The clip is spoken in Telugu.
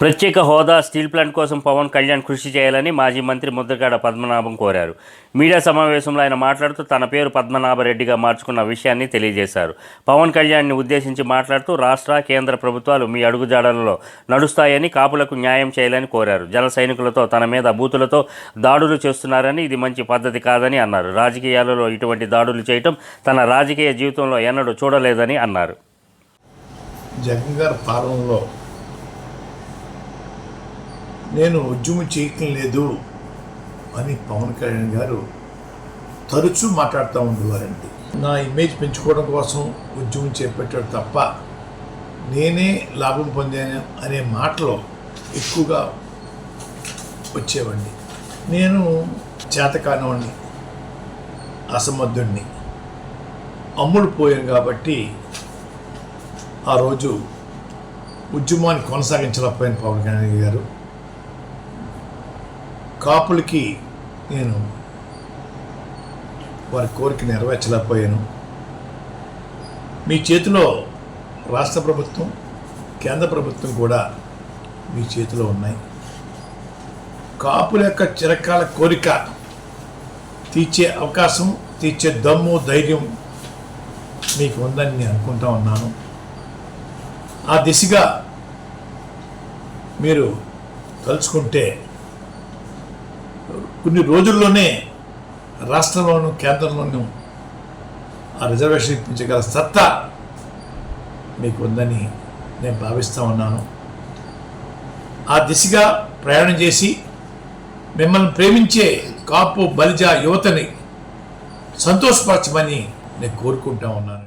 ప్రత్యేక హోదా స్టీల్ ప్లాంట్ కోసం పవన్ కళ్యాణ్ కృషి చేయాలని మాజీ మంత్రి ముద్రగడ పద్మనాభం కోరారు. మీడియా సమావేశంలో ఆయన మాట్లాడుతూ తన పేరు పద్మనాభరెడ్డిగా మార్చుకున్న విషయాన్ని తెలియజేశారు. పవన్ కళ్యాణ్ని ఉద్దేశించి మాట్లాడుతూ రాష్ట్ర కేంద్ర ప్రభుత్వాలు మీ అడుగుజాడలలో నడుస్తాయని కాపులకు న్యాయం చేయాలని కోరారు. జన సైనికులతో తన మీద బూతులతో దాడులు చేస్తున్నారని ఇది మంచి పద్ధతి కాదని అన్నారు. రాజకీయాలలో ఇటువంటి దాడులు చేయటం తన రాజకీయ జీవితంలో ఎన్నడూ చూడలేదని అన్నారు. జగన్ గారి పాలనలో నేను ఉద్యమం చేయటం లేదు అని పవన్ కళ్యాణ్ గారు తరచూ మాట్లాడుతూ ఉండేవారండి. నా ఇమేజ్ పెంచుకోవడం కోసం ఉద్యమం చేపట్టాడు తప్ప నేనే లాభం పొందాను అనే మాటలు ఎక్కువగా వచ్చేవండి నేను చేతకానివాడిని అసమర్థుడిని అమ్ముడు పోయాను కాబట్టి ఆ రోజు ఉద్యమాన్ని కొనసాగించలేకపోయాను పవన్ కళ్యాణ్ గారు. కాపులకి నేను వారి కోరిక నెరవేర్చలేకపోయాను. మీ చేతిలో రాష్ట్ర ప్రభుత్వం కేంద్ర ప్రభుత్వం కూడా మీ చేతిలో ఉన్నాయి. కాపుల యొక్క చిరకాల కోరిక తీర్చే అవకాశం తీర్చే దమ్ము ధైర్యం మీకు ఉందని నేను అనుకుంటా ఉన్నాను. ఆ దిశగా మీరు తలుచుకుంటే కొన్ని రోజుల్లోనే రాష్ట్రంలోను కేంద్రంలోనూ ఆ రిజర్వేషన్ ఇప్పించగల సత్తా మీకు ఉందని నేను భావిస్తూ ఉన్నాను. ఆ దిశగా ప్రయాణం చేసి మిమ్మల్ని ప్రేమించే కాపు బలిజ యువతని సంతోషపరచమని నేను కోరుకుంటా ఉన్నాను.